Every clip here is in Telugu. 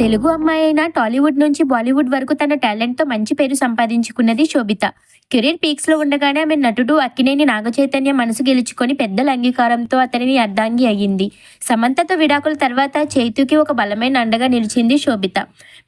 తెలుగు అమ్మాయి అయినా టాలీవుడ్ నుంచి బాలీవుడ్ వరకు తన టాలెంట్తో మంచి పేరు సంపాదించుకున్నది శోభిత. కెరీర్ పీక్స్లో ఉండగానే ఆమె నటుడు అక్కినేని నాగచైతన్య మనసు గెలుచుకొని పెద్దల అంగీకారంతో అతనిని అర్ధాంగి అయ్యింది. సమంతతో విడాకుల తర్వాత చైతుకి ఒక బలమైన అండగా నిలిచింది శోభిత.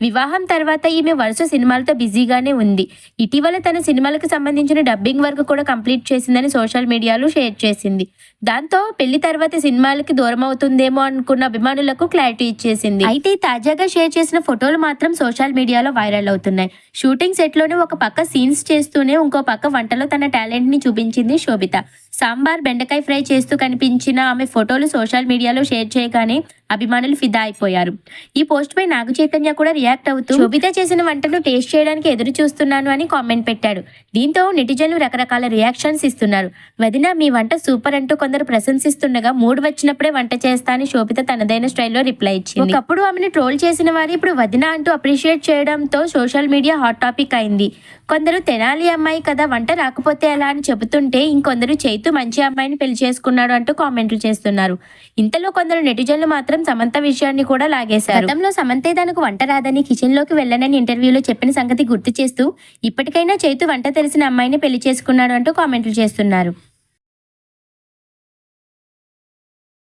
వివాహం తర్వాత ఈమె వరుస సినిమాలతో బిజీగానే ఉంది. ఇటీవల తన సినిమాలకు సంబంధించిన డబ్బింగ్ వర్క్ కూడా కంప్లీట్ చేసిందని సోషల్ మీడియాలో షేర్ చేసింది. దాంతో పెళ్ళి తర్వాత సినిమాలకి దూరం అవుతుందేమో అనుకున్న అభిమానులకు క్లారిటీ ఇచ్చేసింది. అయితే తాజాగా షేర్ చేసిన ఫోటోలు మాత్రం సోషల్ మీడియాలో వైరల్ అవుతున్నాయి. షూటింగ్ సెట్లోనే ఒక పక్క సీన్స్ చేస్తూనే ఇంకో పక్క వంటలో తన టాలెంట్ని చూపించింది శోభిత. సాంబార్ బెండకాయ ఫ్రై చేస్తూ కనిపించిన ఆమె ఫోటోలు సోషల్ మీడియాలో షేర్ చేయగానే అభిమానులు ఫిదా అయిపోయారు. ఈ పోస్ట్ పై నాగ చైతన్య కూడా రియాక్ట్ అవుతూ శోభిత చేసిన వంటను టేస్ట్ చేయడానికి ఎదురు చూస్తున్నాను అని కామెంట్ పెట్టాడు. దీంతో నెటిజన్లు రకరకాల రియాక్షన్స్ ఇస్తున్నారు. వదిన మీ వంట సూపర్ అంటూ కొందరు ప్రశంసిస్తుండగా మూడు వచ్చినప్పుడే వంట చేస్తా అని శోభిత తనదైన స్టైల్లో రిప్లై ఇచ్చింది. ఒకప్పుడు ఆమెను ట్రోల్ చేసిన వారు ఇప్పుడు వదిన అంటూ అప్రిషియేట్ చేయడంతో సోషల్ మీడియా హాట్ టాపిక్ అయింది. కొందరు తెనాలి అమ్మాయి కదా వంట రాకపోతే ఎలా అని చెబుతుంటే ఇంకొందరు చైతు మంచి అమ్మాయిని పెళ్ళి చేసుకున్నాడు అంటూ కామెంట్లు చేస్తున్నారు. ఇంతలో కొందరు నెటిజన్లు మాత్రం సమంత విషయాన్ని కూడా లాగేశారు. గతంలో సమంతే తనకు వంట రాదని కిచెన్లోకి వెళ్ళనని ఇంటర్వ్యూలో చెప్పిన సంగతి గుర్తు చేస్తూ ఇప్పటికైనా చైతు వంట తెలిసిన అమ్మాయిని పెళ్ళి చేసుకున్నాడు అంటూ కామెంట్లు చేస్తున్నారు.